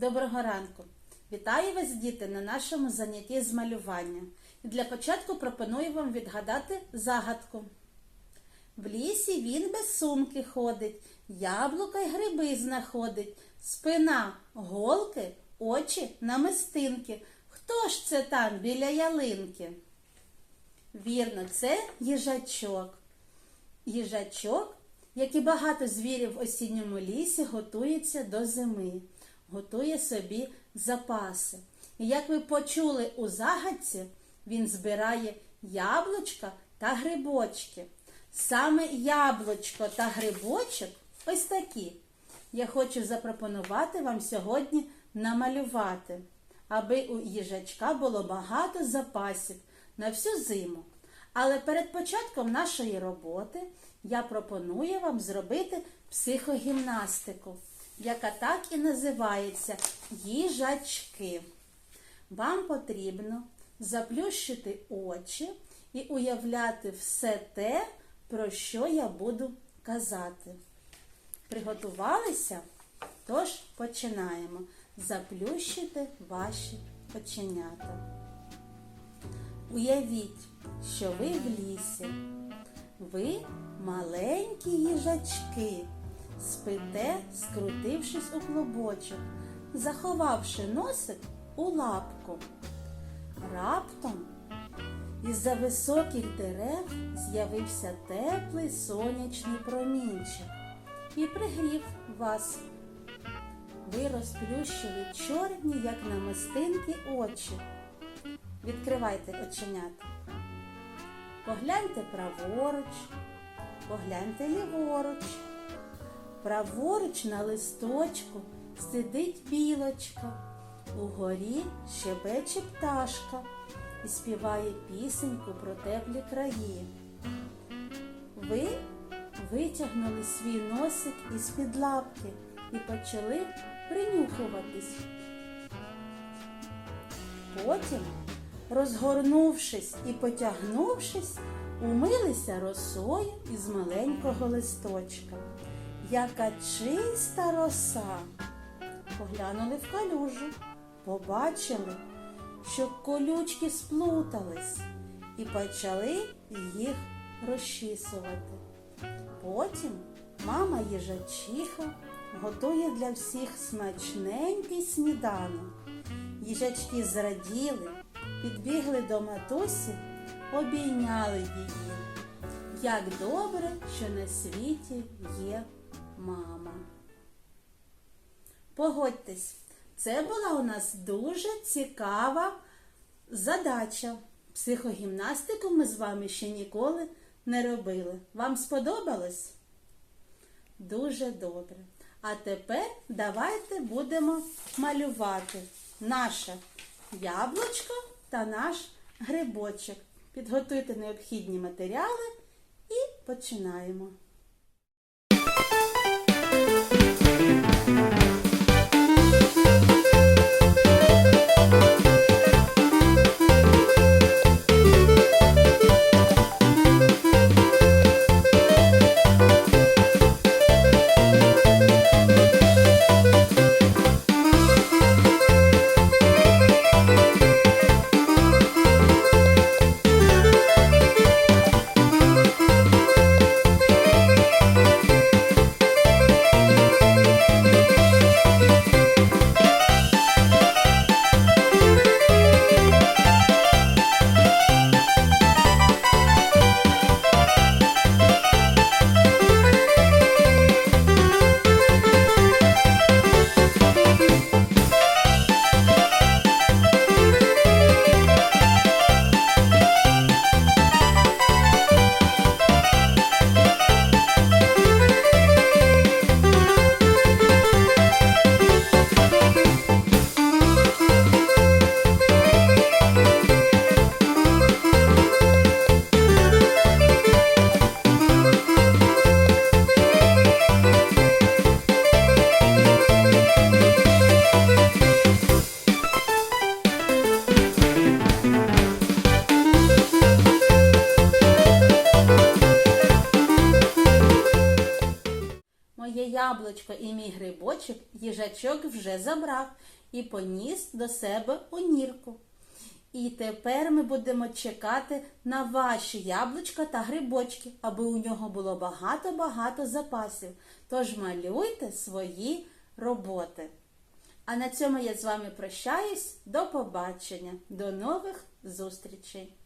Доброго ранку! Вітаю вас, діти, на нашому занятті з малювання. І для початку пропоную вам відгадати загадку. В лісі він без сумки ходить, яблука й гриби знаходить, спина голки, очі намистинки. Хто ж це там біля ялинки? Вірно, це їжачок. Їжачок, як і багато звірів в осінньому лісі, готується до зими, готує собі запаси. І як ви почули у загадці, він збирає яблучка та грибочки. Саме яблучко та грибочок ось такі. Я хочу запропонувати вам сьогодні намалювати, аби у їжачка було багато запасів на всю зиму. Але перед початком нашої роботи я пропоную вам зробити психогімнастику, яка так і називається їжачки. Вам потрібно заплющити очі і уявляти все те, про що я буду казати. Приготувалися? Тож починаємо. Заплющити ваші оченята. Уявіть, що ви в лісі. Ви маленькі їжачки, спите, скрутившись у клубочок, заховавши носик у лапку. Раптом із-за високих дерев з'явився теплий сонячний промінчик і пригрів вас. Ви розплющили чорні, як намистинки, очі. Відкривайте оченята. Погляньте праворуч, погляньте ліворуч. Праворуч на листочку сидить білочка, угорі щебече пташка і співає пісеньку про теплі краї. Ви витягнули свій носик із-під лапки і почали принюхуватись. Потім, розгорнувшись і потягнувшись, умилися росою із маленького листочка. Яка чиста роса. Поглянули в калюжу, побачили, що колючки сплутались і почали їх розчісувати. Потім мама їжачиха готує для всіх смачненький сніданок. Їжачки зраділи, підбігли до матусі, обійняли її. Як добре, що на світі є мама. Погодьтесь, це була у нас дуже цікава задача. Психогімнастику ми з вами ще ніколи не робили. Вам сподобалось? Дуже добре. А тепер давайте будемо малювати наше яблучко та наш грибочок. Підготуйте необхідні матеріали і починаємо. Яблучко і мій грибочок їжачок вже забрав і поніс до себе у нірку. І тепер ми будемо чекати на ваші яблучка та грибочки, аби у нього було багато-багато запасів. Тож малюйте свої роботи. А на цьому я з вами прощаюсь. До побачення, до нових зустрічей!